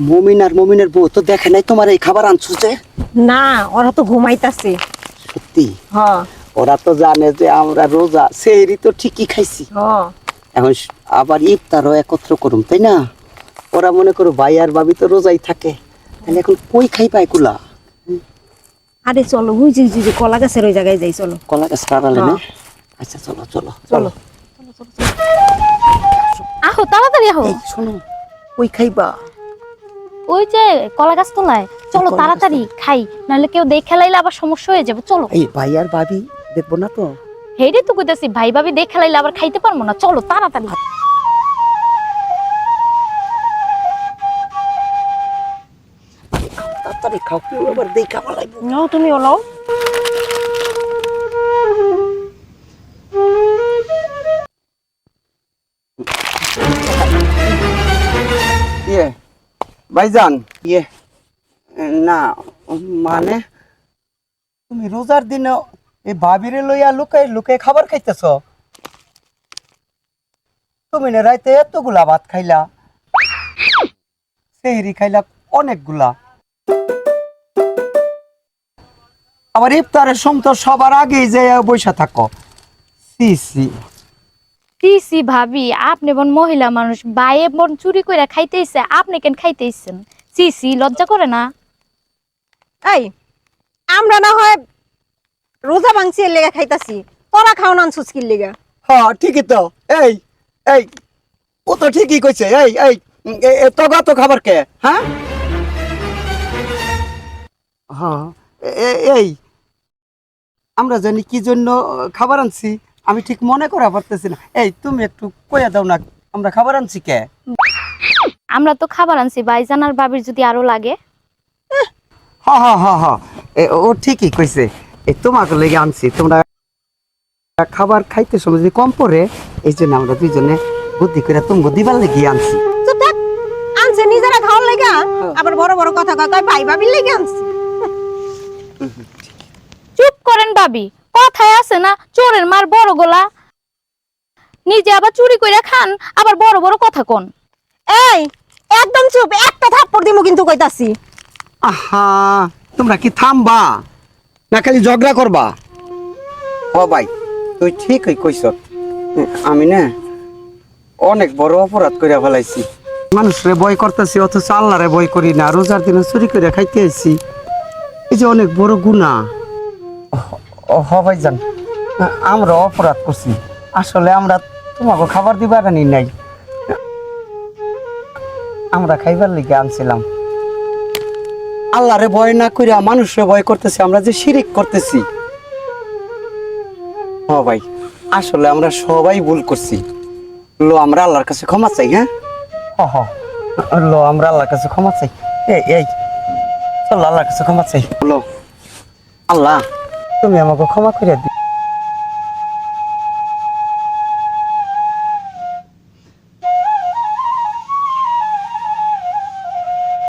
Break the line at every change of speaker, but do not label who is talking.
মমিন আর মমিনের বউ তো দেখে নাই তোমার এই খাবার আনছো যে?
না ওরা তো ঘুমাইতাছে।
সত্যি?
হ।
ওরা তো জানে যে আমরা রোজা সেহরি তো ঠিকই খাইছি।
হ।
এখন আবার ইফতারও একত্র করুম তাই না? ওরা মনে করো ভাই আর ভাবি তো রোজাই থাকে। তাহলে এখন কই খাইবা এগুলা?
আরে চলো ওই যে কলা গাছের ওই জায়গায় যাই চলো।
কলা গাছ কাটালে না?
হ্যাঁ।
আচ্ছা চলো চলো
চলো।
আহো তাড়াতাড়ি আহো।
শোনো কই খাইবা?
ওই যে কলা গাছ তোলায়। চলো তাড়াতাড়ি খাই নাহলে কেউ দেখে লাইলে আবার সমস্যা হয়ে যাবে চলো।
এই ভাই আর ভাবি দেখব না তো?
হেডে তো কইতাছি ভাই ভাবি দেখে লাইলে আবার খাইতে পারব না চলো তাড়াতাড়ি।
তাড়াতাড়ি খাও কেউ আবার দেখা লাগবে
নাও তুমি ওলাও।
ভাইজান ইয়ে না মানে তুমি রোজার দিনে এই ভাবিরে লইয়া লুকাই লুকাই খাবার খাইতেছ? তুমি না রাইতে এতগুলা ভাত খাইলা? সেহরি খাইলা অনেকগুলা। আবার ইফতারের সময় তো সবার আগেই যে বৈশা থাকো। C C.
সি ভাবি? আপনি বোন মহিলা মানুষ বাইয়ে বোন চুরি করে খাইতেইছে আপনি কেন খাইতেইছেন সি সি লজ্জা করে না?
এই আমরা না হয় রোজা ভাঙছি এর লেগে খাইতাছি তোরা খাও না সুস্কির লেগে?
হ্যাঁ ঠিকই তো। এই এই ও তো ঠিকই কইছে। এই এই তগা তো খাবার কে? হ্যাঁ? হ্যাঁ এই আমরা জানি কি জন্য খাবার আনছি। আমি ঠিক মনে করা পারতেছি না। এই তুমি একটু কইয়া দাও না আমরা খাবার আনছি কে?
আমরা তো খাবার আনছি ভাইজান আর ভাবির যদি আরও লাগে।
হ হ হ হ। ও ঠিকই কইছে। এই তোমাকে লেগে আনছি তোমরা খাবার খাইতে সময় যদি কম পড়ে এই জন্য আমরা দুইজনে বুদ্ধি করে তুমি দিবার লেগে আনছি।
আনছে নিজেরা খাওয়ার লেগা আবার বড় বড় কথা কয় কয় ভাই ভাবির লেগে আনছি।
চুপ করেন ভাবি। কথায় আছে না চোরের মার বড় গোলা। নিজে আবার চুরি করে খান আবার বড় বড় কথা কোন।
এই একদম চুপ একটা থাপ্পড় দিমু কিন্তু কইতাছি।
আহা তোমরা কি থামবা? না খালি ঝগড়া করবা? ও ভাই তুই ঠিকই কইছ। আমি না অনেক বড় অপরাধ করে ফেলাইছি। মানুষরে বই করতেছি অথচ আল্লাহরে বই করি না। রোজার দিনে চুরি করে খাইতে আইছি। এই যে অনেক বড় গুণা হ ভাইজান আমরা অপরাধ করছি। আসলে আমরা তোমাকে খাবার দিবার আনি নাই। আমরা খাইবার লিগে আনছিলাম। আল্লাহরে ভয় না কইরা, মানুষরে ভয় করতেছি, আমরা যে শিরিক করতেছি। ও ভাই, আসলে আমরা সবাই ভুল করছি। লো, আমরা আল্লাহর কাছে ক্ষমা চাই হ্যাঁ? হ হ লো, আমরা আল্লাহর কাছে ক্ষমা চাই। এই এই, চল, আল্লাহর কাছে ক্ষমা চাই। লো, আল্লাহ। তুমি আমাকে ক্ষমা করে দি